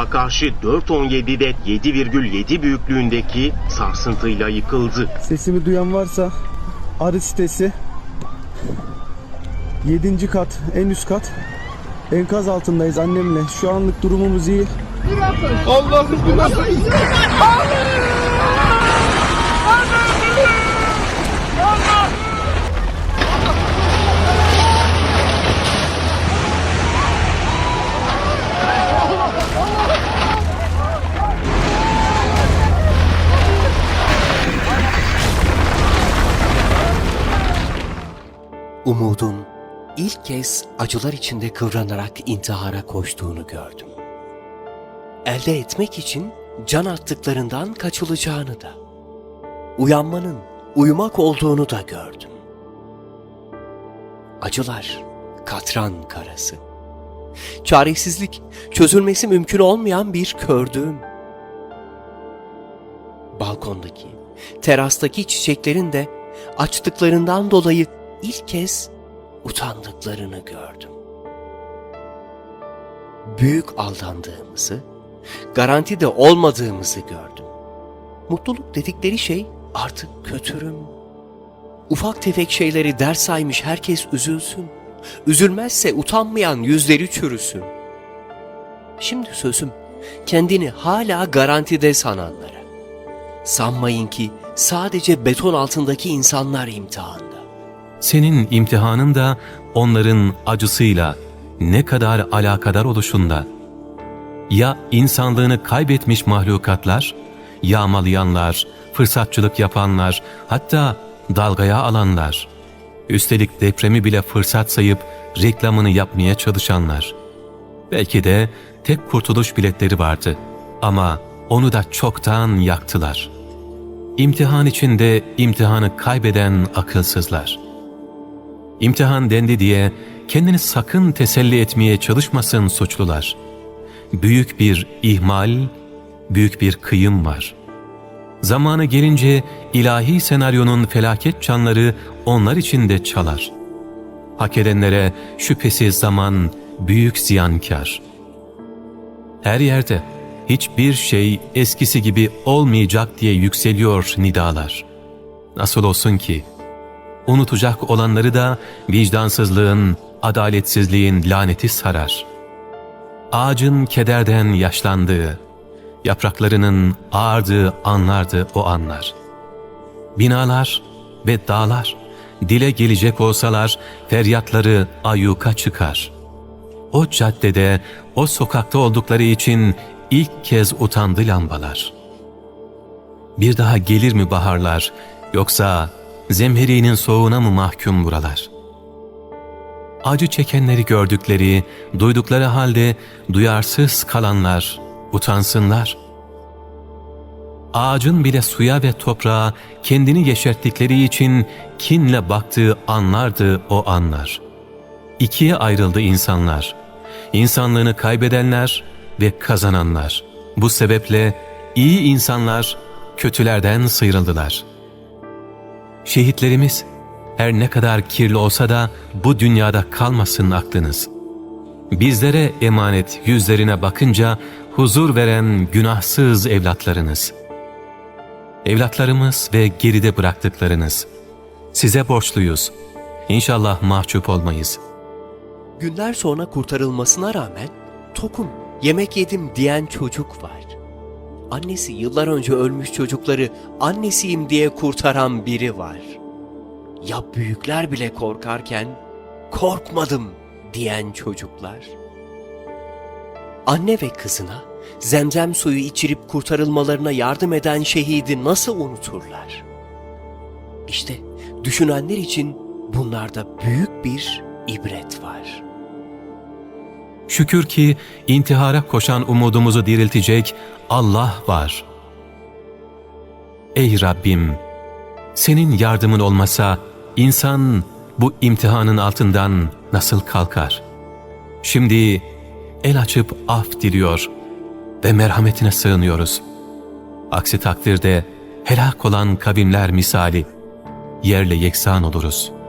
sabaha karşı 4.17'de 7,7 büyüklüğündeki sarsıntıyla yıkıldı. Sesimi duyan varsa arı sitesi 7. kat en üst kat enkaz altındayız annemle. Şu anlık durumumuz iyi. Allah'ım bu nasıl Umudun ilk kez acılar içinde kıvranarak intihara koştuğunu gördüm. Elde etmek için can attıklarından kaçılacağını da, uyanmanın uyumak olduğunu da gördüm. Acılar katran karası. Çaresizlik çözülmesi mümkün olmayan bir kördüğüm. Balkondaki, terastaki çiçeklerin de açtıklarından dolayı ilk kez utandıklarını gördüm. Büyük aldandığımızı, garantide olmadığımızı gördüm. Mutluluk dedikleri şey artık kötürüm. Ufak tefek şeyleri ders saymış herkes üzülsün. Üzülmezse utanmayan yüzleri çürüsün. Şimdi sözüm kendini hala garantide sananlara. Sanmayın ki sadece beton altındaki insanlar imtihanda. Senin imtihanın da onların acısıyla ne kadar alakadar oluşunda. Ya insanlığını kaybetmiş mahlukatlar, yağmalayanlar, fırsatçılık yapanlar, hatta dalgaya alanlar. Üstelik depremi bile fırsat sayıp reklamını yapmaya çalışanlar. Belki de tek kurtuluş biletleri vardı ama onu da çoktan yaktılar. İmtihan içinde imtihanı kaybeden akılsızlar.'' İmtihan dendi diye kendini sakın teselli etmeye çalışmasın suçlular. Büyük bir ihmal, büyük bir kıyım var. Zamanı gelince ilahi senaryonun felaket çanları onlar için de çalar. Hak edenlere şüphesiz zaman büyük ziyankar. Her yerde hiçbir şey eskisi gibi olmayacak diye yükseliyor nidalar. Nasıl olsun ki unutacak olanları da vicdansızlığın, adaletsizliğin laneti sarar. Ağacın kederden yaşlandığı, yapraklarının ağardığı anlardı o anlar. Binalar ve dağlar dile gelecek olsalar feryatları ayyuka çıkar. O caddede, o sokakta oldukları için ilk kez utandı lambalar. Bir daha gelir mi baharlar, yoksa zemherinin soğuğuna mı mahkum buralar? Acı çekenleri gördükleri, duydukları halde duyarsız kalanlar utansınlar. Ağacın bile suya ve toprağa kendini yeşerttikleri için kinle baktığı anlardı o anlar. İkiye ayrıldı insanlar. İnsanlığını kaybedenler ve kazananlar. Bu sebeple iyi insanlar kötülerden sıyrıldılar.'' Şehitlerimiz her ne kadar kirli olsa da bu dünyada kalmasın aklınız. Bizlere emanet yüzlerine bakınca huzur veren günahsız evlatlarınız. Evlatlarımız ve geride bıraktıklarınız. Size borçluyuz. İnşallah mahcup olmayız. Günler sonra kurtarılmasına rağmen tokum, yemek yedim diyen çocuk var. Annesi yıllar önce ölmüş çocukları annesiyim diye kurtaran biri var. Ya büyükler bile korkarken korkmadım diyen çocuklar. Anne ve kızına zemzem suyu içirip kurtarılmalarına yardım eden şehidi nasıl unuturlar? İşte düşünenler için bunlarda büyük bir ibret var.'' Şükür ki intihara koşan umudumuzu diriltecek Allah var. Ey Rabbim! Senin yardımın olmasa insan bu imtihanın altından nasıl kalkar? Şimdi el açıp af diliyor ve merhametine sığınıyoruz. Aksi takdirde helak olan kavimler misali yerle yeksan oluruz.''